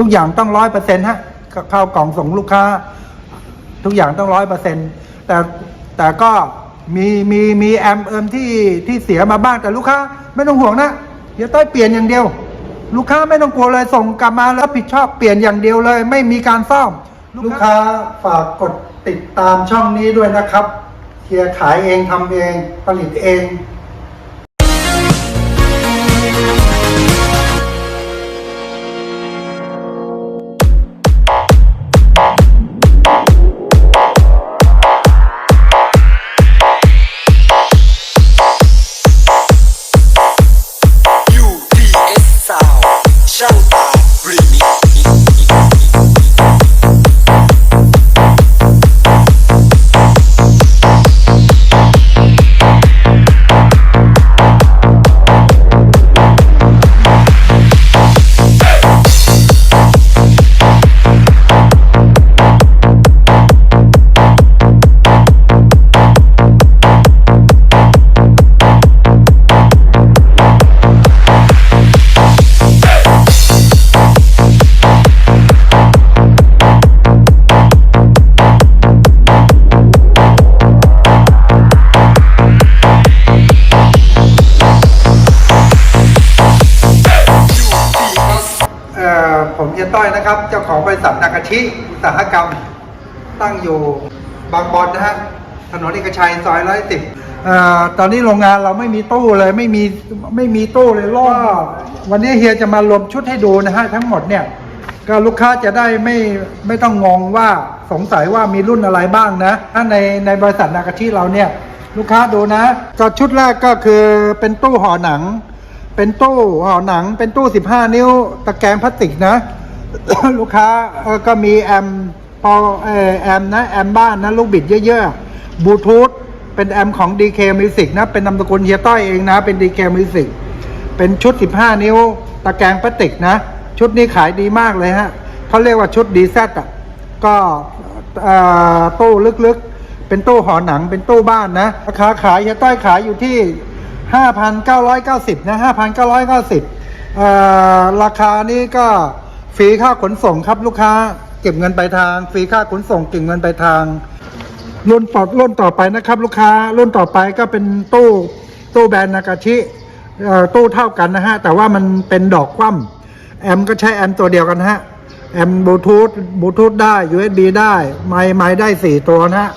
ทุกอย่างต้องร้อยเปอร์เซ็นต์ฮะเข้ากล่องส่งลูกค้า ทุกอย่างต้องร้อยเปอร์เซ็นต์แต่แต่ก็มีมีมีแอมเอิมที่ที่เสียมาบ้างแต่ลูกค้า ไม่ต้องห่วงนะเดี๋ยวต้อยเปลี่ยนอย่างเดียว ลูกค้าไม่ต้องกลัวเลยส่งกลับมาแล้วผิดชอบเปลี่ยนอย่างเดียวเลย ไม่มีการซ่อม ลูกค้าฝากกดติดตามช่องนี้ด้วยนะครับเฮียขายเองทำเองผลิตเอง ต้อยนะครับ เจ้าของบริษัทนากาชิอุตสาหกรรม ตั้งอยู่บางบอนนะฮะถนนเอกชัยซอยร้อยสิบตอนนี้โรงงานเราไม่มีตู้เลยไม่มีไม่มีตู้เลยล่อวันนี้เฮียจะมารวมชุดให้ดูนะฮะทั้งหมดเนี่ยก็ลูกค้าจะได้ไม่ไม่ต้องงงว่าสงสัยว่ามีรุ่นอะไรบ้างนะถ้าในในบริษัทนากาชิเราเนี่ย ลูกค้าดูนะก็ชุดแรกก็คือเป็นตู้ห่อหนัง เป็นตู้ห่อหนัง เป็นตู้ 15 นิ้วตะแกรงพลาสติกนะ ลูกค้าก็มีแอมพอแอมนะแอมบ้านนะลูกบิดเยอะๆบลูทูธเป็นแอมของ DK Music นะ เป็นนามสกุลเฮียต้อยเองนะ เป็น DK Music เป็นชุด 15 นิ้ว ตะแกรงพลาสติกนะ ชุดนี้ขายดีมากเลยฮะเขาเรียกว่าชุดดีแซอะก็ตู้ลึกๆ เป็นตู้ห่อหนังเป็นตู้บ้านนะราคาขายเฮียต้อยขายอยู่ที่ 5,990 นะ 5,990เอ่อราคานี้ก็ รีค่าขนส่งครับลูกค้า เก็บเงินปลายทางฟรีค่าขนส่งเก็บเงินปลายทาง รุ่นต่อรุ่นต่อไปนะครับ ลูกค้ารุ่นต่อไปก็เป็นตู้ตู้แบรนด์นากาชิตู้เท่ากันนะฮะ แต่ว่ามันเป็นดอกคว่ำแอมก็ใช้แอมตัวเดียวกันฮะแอมบลูทูธบลูทูธได้ USB ได้ไมค์ไมค์ได้ 4 ตัวนะฮะ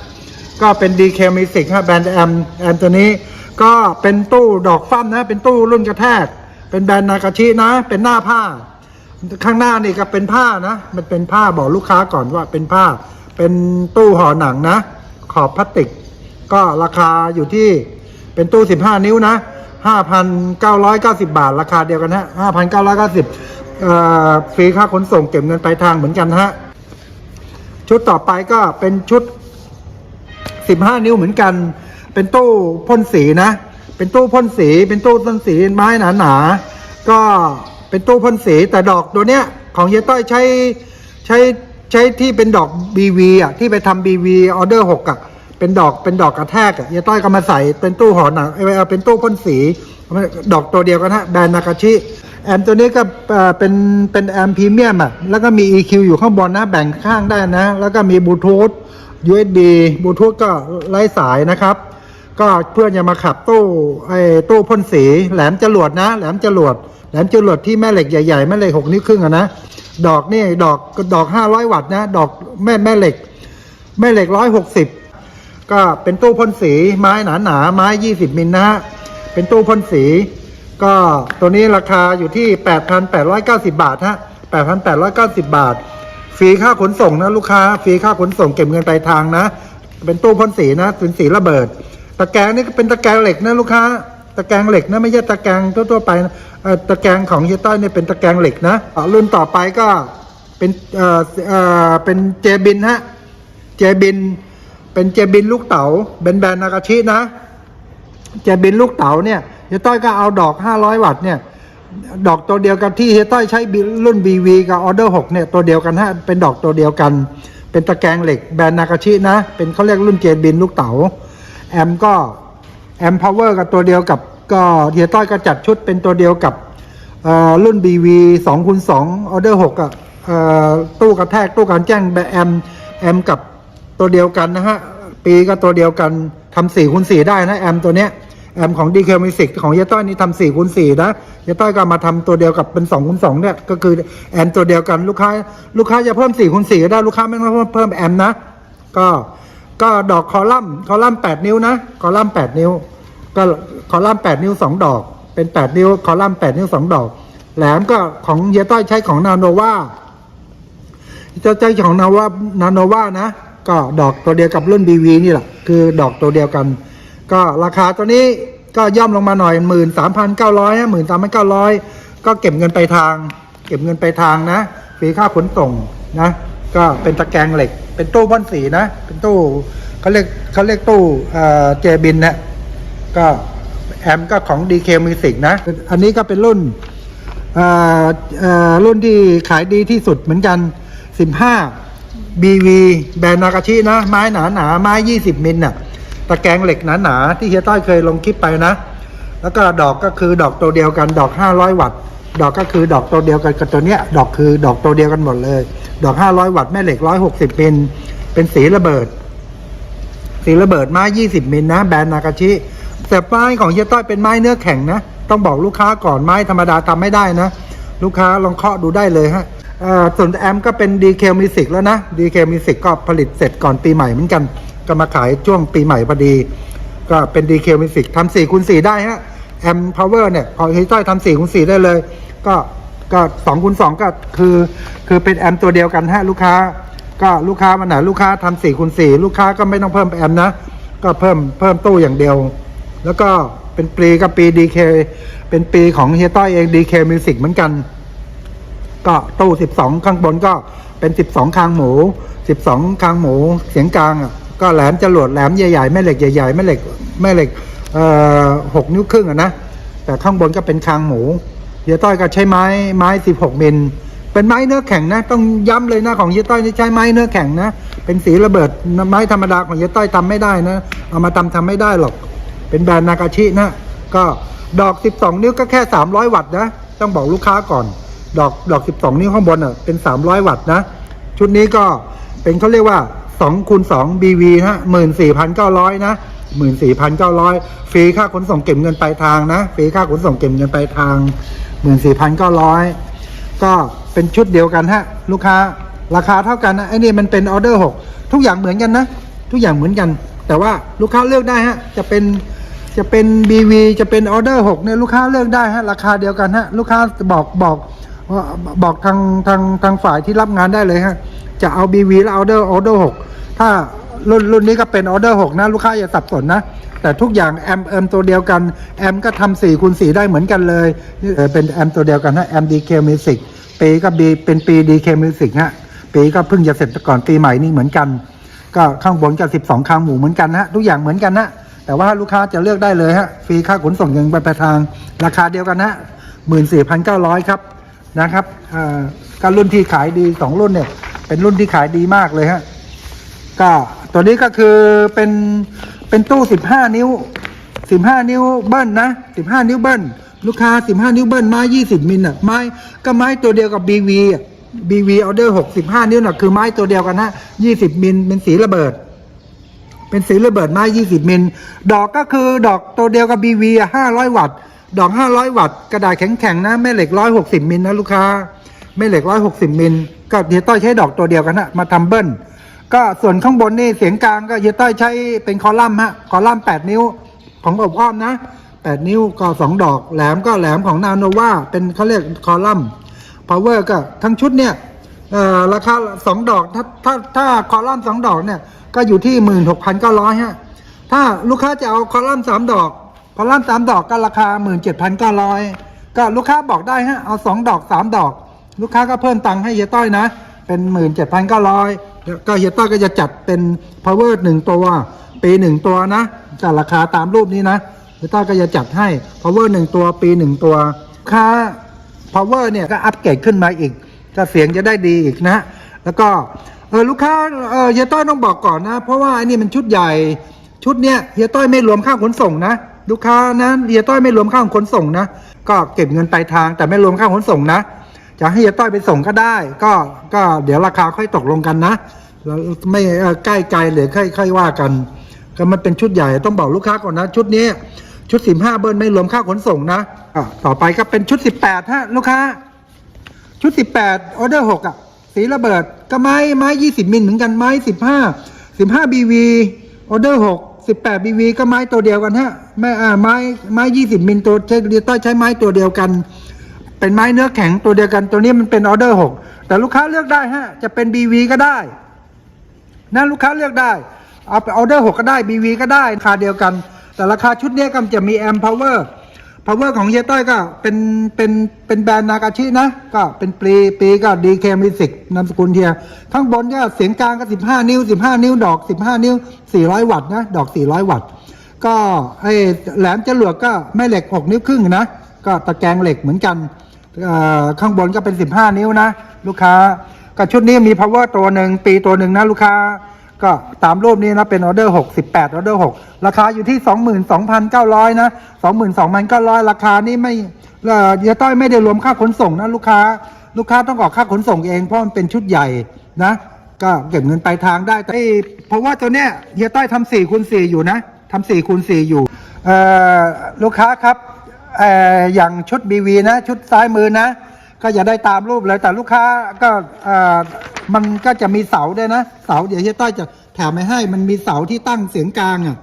ก็เป็น DK Music ฮะแบรนด์แอมแอมตัวนี้ ก็เป็นตู้ดอกฟั่มนะ เป็นตู้รุ่นกระแทก เป็นแบรนด์นากาชินะ เป็นหน้าผ้า ข้างหน้านี่ก็เป็นผ้านะ มันเป็นผ้าบอกลูกค้าก่อนว่าเป็นผ้า เป็นตู้ห่อหนังนะ ขอบพลาสติก ก็ราคาอยู่ที่เป็นตู้ 15 นิ้วนะ5,990 บาท ราคาเดียวกันฮะ5,990เอ่อฟรีค่าขนส่งเก็บเงินปลายทางเหมือนกันฮะ ชุดต่อไปก็เป็นชุด 15 นิ้วเหมือนกัน เป็นตู้พ่นสีนะ เป็นตู้พ่นสี เป็นตู้พ่นสีไม้หนาๆ ก็ เป็นตู้พ่นสีแต่ดอกตัวเนี้ย ของเยต้อยใช้ใช้ใช้ที่เป็นดอก BV อะที่ไปทำ BV ออเดอร์6อะเป็นดอกเป็นดอกกระแทกอะเยต้อยก็มาใส่เป็นตู้ห่อหนังเอ่อเป็นตู้พ่นสี ดอกตัวเดียวกันฮะแบรนด์นากาชิแอมตัวนี้ก็เป็นเป็นแอมพรีเมียมอะแล้วก็มี EQ อยู่ข้างบนนะแบ่งข้างได้นะ แล้วก็มีบลูทูธ USB บลูทูธก็ไร้สายนะครับ ก็เพื่อจะมาขับตู้ไอ้ตู้พ่นสีแหลมจรวดนะ แหลมจรวด แหลมจรวดที่แม่เหล็กใหญ่ๆแม่เหล็กหกนิ้วครึ่งอะนะดอกนี่ดอกดอกห้าร้อยวัตต์นะ ดอกแม่แม่เหล็ก แม่เหล็กร้อยหกสิบก็เป็นตู้พ่นสีไม้หนาหนาๆไม้ยี่สิบมิลนะฮะเป็นตู้พ่นสี ก็ตัวนี้ราคาอยู่ที่8,890บาทฮะ8,890บาทฟรีค่าขนส่งนะลูกค้าฟรีค่าขนส่งเก็บเงินปลายทางนะ เป็นตู้พ่นสีนะเป็นสีระเบิดตะแกรงนี่ก็เป็นตะแกรงเหล็กนะลูกค้า ตะแกรงเหล็กนะไม่ใช่ตะแกรงทั่วๆไปนะเอ่อตะแกรงของเฮียต้อยเนี่ยเป็นตะแกรงเหล็กนะอะรุ่นต่อไปก็เป็นเอ่อเอ่อเป็นเจบินฮะเจบิน เป็นเจบินลูกเต๋าแบนๆนากาชินะ เจบินลูกเต๋าเนี่ยเฮียต้อยก็เอาดอก 500 วัตต์เนี่ย ดอกตัวเดียวกันที่เฮียต้อยใช้บิรุ่น BV กับออเดอร์6เนี่ยตัวเดียวกันฮะเป็นดอกตัวเดียวกัน เป็นตะแกรงเหล็กแบรนด์นากาชินะ เป็นเขาเรียกรุ่นเจบินลูกเต๋าแอมก็ แอมพาวเวอร์กับตัวเดียวกับก็เฮียต้อยก็จัดชุดเป็นตัวเดียวกับเอ่อรุ่น BV 2คูณ2ออเดอร์6อะตู้กระแทกตู้การแจ้งแบแอมแอมกับตัวเดียวกันนะฮะ ปีก็ตัวเดียวกันทำสี่คูณสี่ได้นะแอมตัวเนี้ยแอมของ DK Music ของเยต้อยนี่ทำสี่คูณสี่นะเยต้อยก็มาทำตัวเดียวกับเป็นสองคูณสองเนี่ยก็คือแอมตัวเดียวกันลูกค้า ลูกค้าจะเพิ่มสี่คูณสี่ก็ได้ลูกค้าไม่ต้องเพิ่มเพิ่มแอมนะก็ ก็ดอกคอลัมน์คอลัมน์แปดนิ้วนะคอลัมน์แปดนิ้ว ก็คอลัมน์แปดนิ้วสองดอก เป็นแปดนิ้วคอลัมน์แปดนิ้วสองดอก แหลมก็ของเยต้อยใช้ของนาโนวาจะใช้ของนาว่านาโนวานะ ก็ดอกตัวเดียวกับรุ่น BV นี่แหละคือดอกตัวเดียวกัน ก็ราคาตัวนี้ก็ย่อมลงมาหน่อยหมื่นสามพันเก้าร้อยหมื่นสามพันเก้าร้อยก็เก็บเงินไปทาง เก็บเงินไปทางนะฟรีค่าขนส่งนะ ก็เป็นตะแกรงเหล็ก เป็นตู้พ่นสีนะ เป็นตู้เขาเรียกเขาเรียกตู้เอ่อเจบินนะก็แอมก็ของ DK Music นะ อันนี้ก็เป็นรุ่นเอ่อเอ่อรุ่นที่ขายดีที่สุดเหมือนกัน 15 BV แบรนด์นากาชินะ ไม้หนาหนาๆไม้ 20 มิลน่ะ ตะแกรงเหล็กหนาหนาๆที่เฮียต้อยเคยลงคลิปไปนะ แล้วก็ดอกก็คือดอกตัวเดียวกันดอก 500 วัตต์ ดอกก็คือดอกตัวเดียวกันกับตัวเนี้ย ดอกคือดอกตัวเดียวกันหมดเลย ดอก500วัตต์แม่เหล็ก160มิลเป็นสีระเบิด สีระเบิดไม้20มิลนะแบรนด์นากาชิ แต่ไม้ของเฮียต้อยเป็นไม้เนื้อแข็งนะ ต้องบอกลูกค้าก่อนไม้ธรรมดาทำไม่ได้นะ ลูกค้าลองเคาะดูได้เลยฮะส่วนแอมก็เป็น DK Music แล้วนะ DK Music ก็ผลิตเสร็จก่อนปีใหม่เหมือนกัน ก็มาขายช่วงปีใหม่พอดี ก็เป็น DK Music ทำ4คูณ4ได้ฮะ แอม Power เนี่ยพอเฮียต้อยทำ4คูณ4ได้เลย ก็ก็2คูณ2ก็คือ คือเป็นแอมตัวเดียวกันฮะลูกค้า ก็ลูกค้ามันไหนลูกค้าทำสี่คูณสี่ลูกค้าก็ไม่ต้องเพิ่มแอมนะ ก็เพิ่มเพิ่มตู้อย่างเดียว แล้วก็เป็นปีกับปีดีเคเป็นปีของเฮียต้อยเองดีเคมิวสิกเหมือนกัน ก็ตู้สิบสองข้างบนก็เป็นสิบสองคางหมูสิบสองคางหมูเสียงกลางอะก็แหลมจรวดแหลมใหญ่ๆแม่เหล็กใหญ่ๆแม่เหล็กแม่เหล็ก หกนิ้วครึ่งอะนะ แต่ข้างบนก็เป็นคางหมูเฮียต้อยก็ใช้ไม้ไม้สิบหกมิลเป็นไม้เนื้อแข็งนะ ต้องย้ำเลยนะของเฮียต้อยนี่ใช้ไม้เนื้อแข็งนะ เป็นสีระเบิดไม้ธรรมดาของเฮียต้อยทำไม่ได้นะ เอามาทำทำไม่ได้หรอก เป็นแบรนด์นากาชินะ ก็ดอก12นิ้วก็แค่300วัตต์นะ ต้องบอกลูกค้าก่อน ดอกดอก12นิ้วข้างบนอะเป็น300วัตต์นะ ชุดนี้ก็เป็นเขาเรียกว่า2คูณ2 BV นะ14,900นะ 14,900ฟรีค่าขนส่งเก็บเงินปลายทางนะฟรีค่าขนส่งเก็บเงินปลายทาง 14,900 ก็เป็นชุดเดียวกันฮะ ลูกค้าราคาเท่ากันนะไอ้นี่มันเป็นออเดอร์6ทุกอย่างเหมือนกันนะ ทุกอย่างเหมือนกัน แต่ว่าลูกค้าเลือกได้ฮะ จะเป็นจะเป็น BV จะเป็นออเดอร์6เนี่ยลูกค้าเลือกได้ฮะราคาเดียวกันฮะลูกค้าบอกบอกบอกทางทางทางฝ่ายที่รับงานได้เลยฮะจะเอา BV แล้วออเดอร์ออเดอร์6ถ้า รุ่นรุ่นนี้ก็เป็นออเดอร์6นะลูกค้าอย่าสับสนนะ แต่ทุกอย่างแอมแอมตัวเดียวกัน แอมก็ทำสี่คูณสี่ได้เหมือนกันเลยนี่เออเป็นแอมตัวเดียวกันฮะแอม DK Music ปีก็บีเป็นปี DK Music ฮะปีก็เพิ่งจะเสร็จก่อนปีใหม่นี่เหมือนกัน ก็ข้างบนกับ12คางหมูเหมือนกันนะทุกอย่างเหมือนกันนะแต่ว่าลูกค้าจะเลือกได้เลยฮะฟรีค่าขนส่งยังไปปลายทาง ราคาเดียวกันนะหมื่นสี่พันเก้าร้อยครับนะครับอ่าก็รุ่นที่ขายดีสองรุ่นเนี่ย เป็นรุ่นที่ขายดีมากเลยฮะก็ ตัวนี้ก็คือเป็นเป็นตู้ 15 นิ้ว 15 นิ้วเบิ้ลนะ 15 นิ้วเบิ้ลลูกค้า 15 นิ้วเบิ้ลไม้ 20 มิลอะไม้ก็ไม้ตัวเดียวกับ BV อะ BV ออเดอร์65 นิ้วน่ะคือไม้ตัวเดียวกันนะ 20 มิลเป็นสีระเบิด เป็นสีระเบิดไม้ 20 มิลดอกก็คือดอกตัวเดียวกับ BV อะ500 วัตต์ ดอก 500 วัตต์กระดาษแข็งๆนะแม่เหล็ก 160 มิลนะลูกค้าแม่เหล็ก 160 มิลก็เฮียต้อยใช้ดอกตัวเดียวกันนะมาทำเบิ้ล ก็ส่วนข้างบนนี่เสียงกลางก็เฮียต้อยใช้เป็นคอลัมน์ฮะคอลัมน์8นิ้วของอบอ้อมนะ8นิ้วก็2ดอกแหลมก็แหลมของนาโนวาเป็นเขาเรียกคอลัมน์ power ก็ทั้งชุดเนี่ยราคา2ดอกถ้าถ้าถ้าคอลัมน์2ดอกเนี่ยก็อยู่ที่16,900ฮะถ้าลูกค้าจะเอาคอลัมน์3ดอก คอลัมน์3ดอกก็ราคา17,900ก็ลูกค้าบอกได้ฮะเอา2ดอก3ดอก ลูกค้าก็เพิ่มตังค์ให้เฮียต้อยนะ เป็น17,900แล้วก็ ก็เฮียต้อยก็จะจัดเป็น power 1ตัวปี1ตัวนะก็ราคาตามรูปนี้นะเฮียต้อยก็จะจัดให้ power 1ตัวปี1ตัวค้า power เนี่ยก็อัปเกรดขึ้นมาอีกก็เสียงจะได้ดีอีกนะแล้วก็เออลูกค้าเออเฮียต้อยต้องบอกก่อนนะ เพราะว่าอันนี้มันชุดใหญ่ชุดเนี้ยเฮียต้อยไม่รวมค่าขนส่งนะลูกค้านะเฮียต้อยไม่รวมค่าขนส่งนะ ก็เก็บเงินปลายทางแต่ไม่รวมค่าขนส่งนะ จะให้เฮียต้อยไปส่งก็ได้ ก็ก็เดี๋ยวราคาค่อยตกลงกันนะแล้วไม่เอ่อใกล้ไกลหรือค่อยค่อยว่ากัน ก็มันเป็นชุดใหญ่ต้องบอกลูกค้าก่อนนะ ชุดนี้ ชุด15เบิร์นไม่รวมค่าขนส่งนะอะต่อไปก็เป็นชุด18ฮะลูกค้า ชุด18ออเดอร์6อะ สีระเบิดก็ไม้ไม้20มิลเหมือนกันไม้15 15 BV ออเดอร์6 18 BV ก็ไม้ตัวเดียวกันฮะไม่อ่าไม้ไม้20มิลตัวใช้เรียต้อยใช้ไม้ตัวเดียวกัน เป็นไม้เนื้อแข็งตัวเดียวกันตัวนี้มันเป็นออเดอร์6แต่ลูกค้าเลือกได้ฮะจะเป็น BV ก็ได้นะลูกค้าเลือกได้ เอาไปออเดอร์หกก็ได้ BV ก็ได้ราคาเดียวกัน แต่ราคาชุดนี้ก็จะมีแอมพาวเวอร์พาวเวอร์ของเฮียต้อยก็เป็นเป็นเป็นแบรนด์นากาชินะ ก็เป็นปีปีก็ดีเคมิสิกนามสกุลเฮียข้างบนก็เสียงกลางก็ 15 นิ้ว 15 นิ้ว ดอก 15 นิ้ว 400 วัตต์นะ ดอก 400 วัตต์ ก็ไอแหลมจรวดก็แม่เหล็ก 6 นิ้วครึ่งนะ ก็ตะแกรงเหล็กเหมือนกัน ข้างบนก็เป็น 15 นิ้วนะ ลูกค้าก็ชุดนี้มี power ตัวหนึ่งปีตัวหนึ่งนะลูกค้า ก็ตามรูปนี้นะเป็นออเดอร์6 18ออเดอร์6ราคาอยู่ที่ 22,900 นะ 22,900 ราคานี่ไม่เอ่อเฮียต้อยไม่ได้รวมค่าขนส่งนะลูกค้า ลูกค้าต้องออกค่าขนส่งเองเพราะมันเป็นชุดใหญ่นะก็เก็บเงินปลายทางได้แต่เพราะว่าตัวเนี้ยเฮียต้อยทำ4คูณ4อยู่นะทำ4คูณ4อยู่เอ่อลูกค้าครับ อ่ออย่างชุด BV นะ ชุดซ้ายมือนะ ก็อย่าได้ตามรูปเลยแต่ลูกค้าก็เออมันก็จะมีเสาด้วยนะ เสาเดี๋ยวเฮียต้อยจะแถมไม่ให้ มันมีเสาที่ตั้งเสียงกลางอะ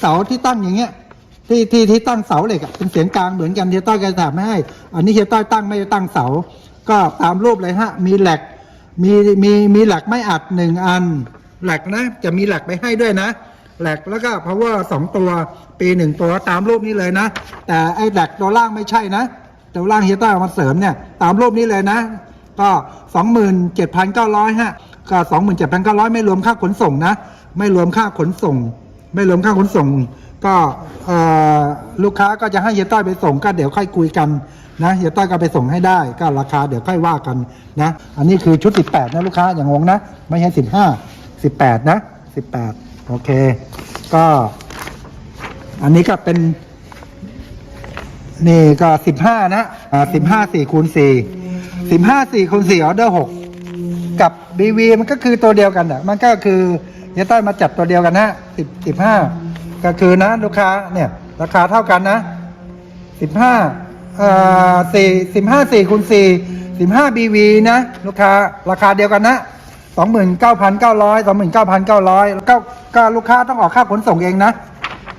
เสาที่ตั้งอย่างเงี้ย ที่ที่ที่ตั้งเสาเหล็กอะเป็นเสียงกลางเหมือนกันเฮียต้อยก็แถมไม่ให้ อันนี้เฮียต้อยตั้งไม่ได้ตั้งเสา ก็ตามรูปเลยฮะ มีแหลกมีมีมีแหลกไม่อัดหนึ่งอันแหลกนะ จะมีแหลกไปให้ด้วยนะ แหลกแล้วก็ power สองตัวปีหนึ่งตัวตามรูปนี้เลยนะ แต่ไอ้แหลกตัวล่างไม่ใช่นะตัวล่างเฮียต้ามาเสริมเนี่ยตามรูปนี้เลยนะ ก็สองหมื่นเจ็ดพันเก้าร้อยฮะก็สองหมื่นเจ็ดพันเก้าร้อยไม่รวมค่าขนส่งนะ ไม่รวมค่าขนส่ง ไม่รวมค่าขนส่ง ก็ลูกค้าก็จะให้เฮียต้อยไปส่งก็เดี๋ยวค่อยคุยกันนะเฮียต้อยก็ไปส่งให้ได้ก็ราคาเดี๋ยวค่อยว่ากันนะ อันนี้คือชุด 18 นะลูกค้าอย่างงงนะ ไม่ใช่ 15 18 นะ 18 โอเค ก็ อันนี้ก็เป็น นี่ก็สิบห้านะ อ่าสิบห้าสี่คูณสี่สิบห้าสี่คูณสี่ออเดอร์หกกับบีวีมันก็คือตัวเดียวกันอะ มันก็คือเยต้อยมาจับตัวเดียวกันนะสิบสิบห้าก็คือนะลูกค้าเนี่ย ราคาเท่ากันนะสิบห้าเอ่อสี่สิบห้าสี่คูณสี่สิบห้าบีวีนะ ลูกค้าราคาเดียวกันนะ สองหมื่นเก้าพันเก้าร้อยสองหมื่นเก้าพันเก้าร้อยก็ก็ลูกค้าต้องออกค่าขนส่งเองนะ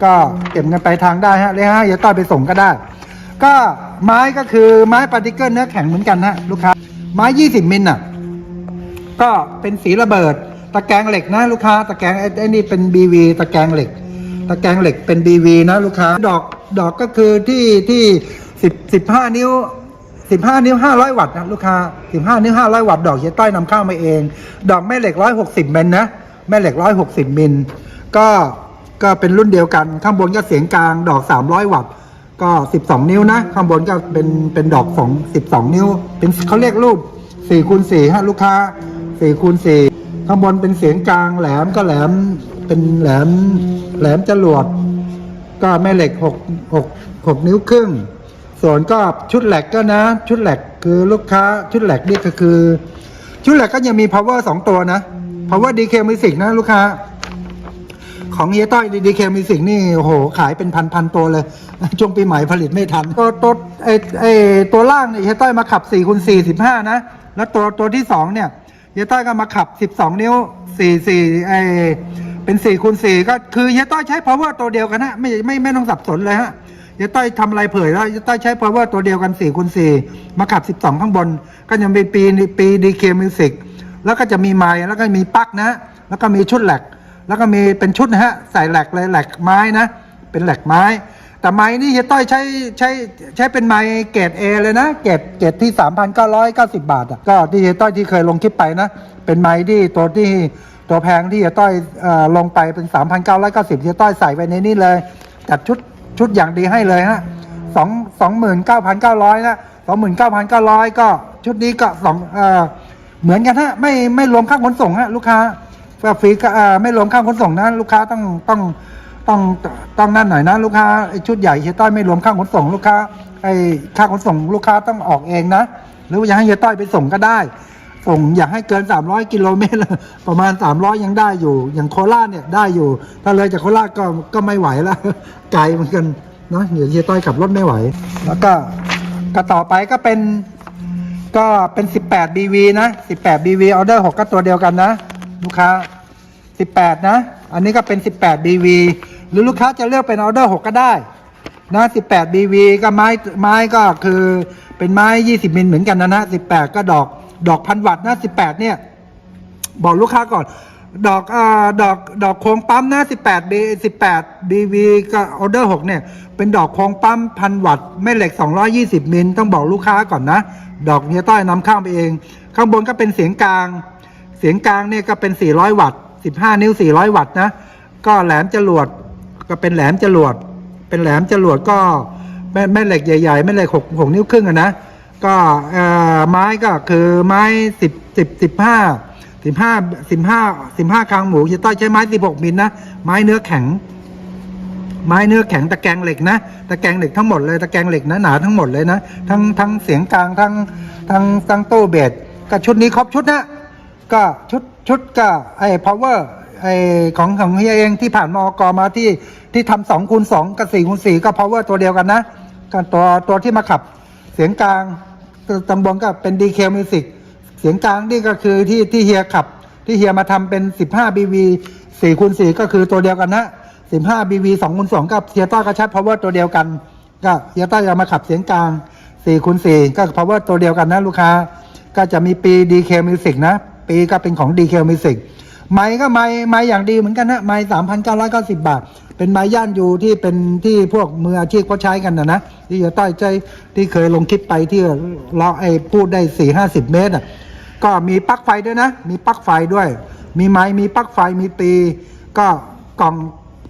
ก็เก็บเงินไปทางได้ฮะเลยฮะเดี๋ยวต้อยไปส่งก็ได้ ก็ไม้ก็คือไม้ปาร์ติเกิลเนื้อแข็งเหมือนกันฮะลูกค้า ไม้20มิลน่ะ ก็เป็นสีระเบิด ตะแกรงเหล็กนะลูกค้า ตะแกรงไอ้ไอ้นี่เป็น BV ตะแกรงเหล็ก ตะแกรงเหล็กเป็น BV นะลูกค้า ดอกดอกก็คือที่ที่สิบสิบห้านิ้ว สิบห้านิ้วห้าร้อยวัตต์นะลูกค้าสิบห้านิ้วห้าร้อยวัตต์ดอกเฮียต้อยนำเข้ามาเอง ดอกแม่เหล็กร้อยหกสิบมิลนะแม่เหล็กร้อยหกสิบมิลก็ก็เป็นรุ่นเดียวกันข้างบนก็เสียงกลางดอกสามร้อยวัตต์ก็สิบสองนิ้วนะข้างบนก็เป็นเป็นดอกสองสิบสองนิ้ว เป็นเขาเรียกรูปสี่คูณสี่ฮะลูกค้าสี่คูณสี่ข้างบนเป็นเสียงกลางแหลมก็แหลมเป็นแหลมแหลมจรวดก็แม่เหล็กหกหกหกนิ้วครึ่ง ส่วนก็ชุดแหลกก็นะ ชุดแหลกคือลูกค้าชุดแหลกนี่ก็คือ ชุดแหลกก็ยังมี power สองตัวนะ power DK Music นะลูกค้า ของเฮียต้อยดีเคมิสิกนี่โอ้โห ขายเป็นพันพันตัวเลย ช่วงปีใหม่ผลิตไม่ทัน ตัวตัวไอไอตัวล่างเนี่ยเฮียต้อยมาขับ4คูณ4 15นะ แล้วตัวตัวที่2เนี่ยเฮียต้อยก็มาขับ 12 นิ้ว 4 4ไอเป็น4คูณ4ก็คือเฮียต้อยใช้ power ตัวเดียวกันฮะไม่ไม่ไม่ต้องสับสนเลยฮะ เฮียต้อยทำอะไรเผยแล้วเฮียต้อยใช้ power ตัวเดียวกัน4คูณ4มาขับ 12 ข้างบน ก็ยังเป็นปีปีดีเคมิวสิกแล้วก็จะมีไม้แล้วก็มีปลั๊กนะแล้วก็มีชุดแหลก แล้วก็มีเป็นชุดนะฮะใส่แหลกเลยแหลกไม้นะ เป็นแหลกไม้ แต่ไม้นี่เฮียต้อยใช้ใช้ใช้เป็นไม้เกรดเอเลยนะเกรดเกรดที่ 3,990 บาทอะก็ที่เฮียต้อยที่เคยลงคลิปไปนะ เป็นไม้ที่ตัวที่ตัวแพงที่เฮียต้อยเอ่อลงไปเป็น 3,990เฮียต้อยใส่ไว้ในนี้เลยจัดชุด ชุดอย่างดีให้เลยฮะสองสองหมื่นเก้าพันเก้าร้อยนะสองหมื่นเก้าพันเก้าร้อยก็ชุดนี้ก็สองเอ่อเหมือนกันฮะไม่ไม่รวมค่าขนส่งฮะลูกค้าฟรีก็เออไม่รวมค่าขนส่งนะลูกค้าต้องต้องต้องต้องนั่นหน่อยนะลูกค้าชุดใหญ่เฮียต้อยไม่รวมค่าขนส่งลูกค้าไอ้ค่าขนส่งลูกค้าต้องออกเองนะ หรือว่าอยากให้เฮียต้อยไปส่งก็ได้ ส่งอยากให้เกิน 300 กิโลเมตรประมาณ 300 ยังได้อยู่ อย่างโคราชเนี่ยได้อยู่ ถ้าเลยจากโคราชก็ก็ไม่ไหวแล้วไกลเหมือนกันเนาะเดี๋ยวเฮียต้อยขับรถไม่ไหว แล้วก็ก็ต่อไปก็เป็นก็เป็น 18 BV นะ 18 BV ออเดอร์ 6 ก็ตัวเดียวกันนะ ลูกค้า 18 นะ อันนี้ก็เป็น 18 BV หรือลูกค้าจะเลือกเป็นออเดอร์ 6 ก็ได้นะ 18 BV ก็ไม้ไม้ก็คือเป็นไม้ 20 มิลเหมือนกันนะนะ 18 ก็ดอก ดอกพันวัตต์นะ18เนี่ย บอกลูกค้าก่อน ดอกอดอกดอกโค้งปั๊มหนะ18 B 18 BV ก็ออเดอร์6เนี่ย เป็นดอกโค้งปั๊มพันวัตต์แม่เหล็ก220มิลต้องบอกลูกค้าก่อนนะ ดอกเฮียต้อยนำข้าไปเอง ข้างบนก็เป็นเสียงกลาง เสียงกลางเนี่ยก็เป็น400วัตต์15นิ้ว400วัตต์นะ ก็แหลมจรวดก็เป็นแหลมจรวด เป็นแหลมจรวดก็แม่แม่เหล็กใหญ่ๆแม่เหล็กหกหกนิ้วครึ่งอะนะ ก็เอ่อไม้ก็คือไม้สิบสิบสิบห้าสิบห้าสิบห้าสิบห้าคางหมูจะต้อยใช้ไม้สิบหกมิลนะไม้เนื้อแข็ง ไม้เนื้อแข็งตะแกรงเหล็กนะตะแกรงเหล็กทั้งหมดเลยตะแกรงเหล็กนะหนาทั้งหมดเลยนะทั้งทั้งเสียงกลางทั้งทั้งทั้งโต้เบสก็ชุดนี้ครบชุดนะก็ชุดชุดก็ไอ้ power ไอ้ของของเฮียเองที่ผ่านมอกมาที่ที่ทำสองคูณสองกับสี่คูณสี่ก็ power ตัวเดียวกันนะก็ตัวตัวที่มาขับเสียงกลาง ตำบลก็เป็น DK Music เสียงกลางนี่ก็คือที่ที่เฮียขับ ที่เฮียมาทำเป็น 15 BV 4คูณ4ก็คือตัวเดียวกันนะ15 BV 2คูณ2ก็เฮียต้อยก็ชัด power ตัวเดียวกัน ก็เฮียต้อยเอามาขับเสียงกลาง4คูณ4ก็ power ตัวเดียวกันนะลูกค้า ก็จะมีปี DK Music นะ ปีก็เป็นของ DK Music ไม้ก็ไม้ไม้อย่างดีเหมือนกันนะไม้สามพันเก้าร้อยเก้าสิบาท เป็นไม้ย่านยูที่เป็นที่พวกมืออาชีพเขาใช้กันนะนะที่จะต้ใจที่เคยลงคลิปไปที่เราไอ้พูดได้สี่ห้าสิบเมตรอะก็มีปลั๊กไฟด้วยนะ มีปลั๊กไฟด้วย มีไม้มีปลั๊กไฟมีปี ก็กล่อง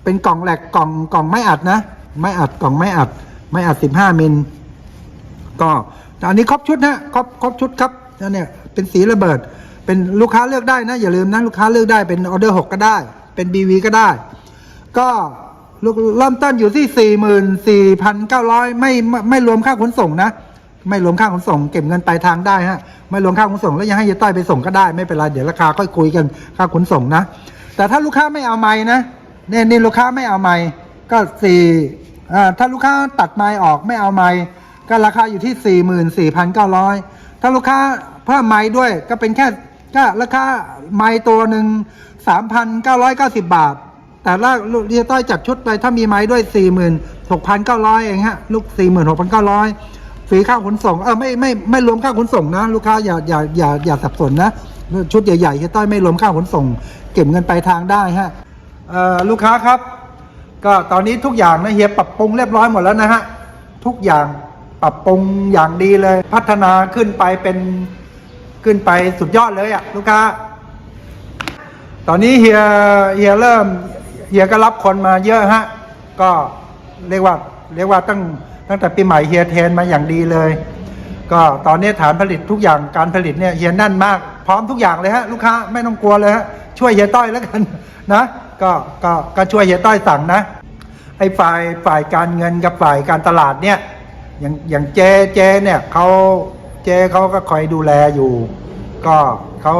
เป็นกล่องแหลกกล่องกล่องไม่อัดนะ ไม่อัดกล่องไม่อัด ไม่อัดสิบห้ามิลก็อันนี้ครบชุดนะครบครบชุดครับนั่นเนี่ยเป็นสีระเบิด เป็นลูกค้าเลือกได้นะอย่าลืมนะลูกค้าเลือกได้เป็นออเดอร์หกก็ได้ เป็น BV ก็ได้ ก็ลูกเริ่มต้นอยู่ที่สี่หมื่นสี่พันเก้าร้อยไม่ไม่ไม่รวมค่าขนส่งนะ ไม่รวมค่าขนส่ง เก็บเงินปลายทางได้ฮะไม่รวมค่าขนส่งแล้วยังให้ยายต้อยไปส่งก็ได้ไม่เป็นไรเดี๋ยวราคาค่อยคุยกันค่าขนส่งนะ แต่ถ้าลูกค้าไม่เอาไม้นะเนี่ยนี่ลูกค้าไม่เอาไม้ก็สี่อ่าถ้าลูกค้าตัดไม้ออกไม่เอาไม้ก็ราคาอยู่ที่สี่หมื่นสี่พันเก้าร้อยถ้าลูกค้าเพิ่มไม้ด้วยก็เป็นแค่ ก็ราคาไม้ตัวหนึ่งสามพันเก้าร้อยเก้าสิบบาท แต่ละลูกเรียต้อยจัดชุดไปถ้ามีไม้ด้วยสี่หมื่นหกพันเก้าร้อยเองฮะ ลูกสี่หมื่นหกพันเก้าร้อยฟรีค่าขนส่งเออไม่ไม่ไม่รวมค่าขนส่งนะ ลูกค้าอย่าอย่าอย่าอย่าสับสนนะ ชุดใหญ่ๆเฮียต้อยไม่รวมค่าขนส่ง เก็บเงินปลายทางได้ฮะลูกค้าครับ ก็ตอนนี้ทุกอย่างนะเฮียปรับปรุงเรียบร้อยหมดแล้วนะฮะทุกอย่างปรับปรุงอย่างดีเลย พัฒนาขึ้นไปเป็น ขึ้นไปสุดยอดเลยอะลูกค้า ตอนนี้เฮียเฮียเริ่มเฮียก็รับคนมาเยอะฮะ ก็เรียกว่าเรียกว่าตั้งตั้งแต่ปีใหม่เฮียเทนมาอย่างดีเลย ก็ตอนนี้ฐานผลิตทุกอย่างการผลิตเนี่ยเฮียแน่นมากพร้อมทุกอย่างเลยฮะ ลูกค้าไม่ต้องกลัวเลยฮะช่วยเฮียต้อยแล้วกันนะก็ก็ก็ช่วยเฮียต้อยสั่งนะไอ้ฝ่ายฝ่ายการเงินกับฝ่ายการตลาดเนี่ยอย่างอย่างเจเจเนี่ยเขา เจเขาก็คอยดูแลอยู่ ก็เขา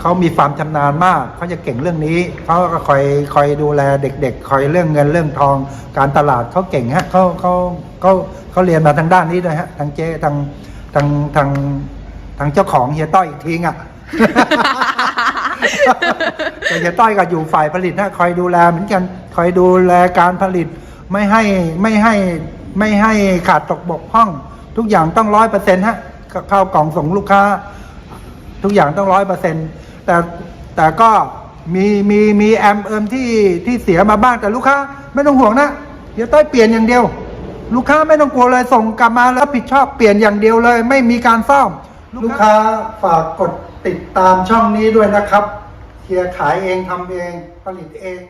เขามีความชำนาญมากเขาจะเก่งเรื่องนี้เขาก็คอยคอยดูแลเด็ก ๆ คอยเรื่องเงินเรื่องทอง การตลาดเขาเก่งฮะเขาเขาเขาเขาเรียนมาทางด้านนี้ด้วยฮะทางเจทางทางทางทางเจ้าของเฮียต้อยอีกทีอะแต่เฮียต้อยก็อยู่ฝ่ายผลิตนะคอยดูแลเหมือนกันคอยดูแลการผลิตไม่ให้ไม่ให้ไม่ให้ขาดตกบกพร่อง ทุกอย่างต้องร้อยเปอร์เซ็นต์ฮะ เข้ากล่องส่งลูกค้า ทุกอย่างต้องร้อยเปอร์เซ็นต์แต่แต่ก็มีมีมีแอมเอิมที่ที่เสียมาบ้างแต่ลูกค้า ไม่ต้องห่วงนะเดี๋ยวต้อยเปลี่ยนอย่างเดียว ลูกค้าไม่ต้องกลัวเลยส่งกลับมาแล้วผิดชอบเปลี่ยนอย่างเดียวเลย ไม่มีการซ่อมลูกค้าฝากกดติดตามช่องนี้ด้วยนะครับเฮียขายเองทำเองผลิตเอง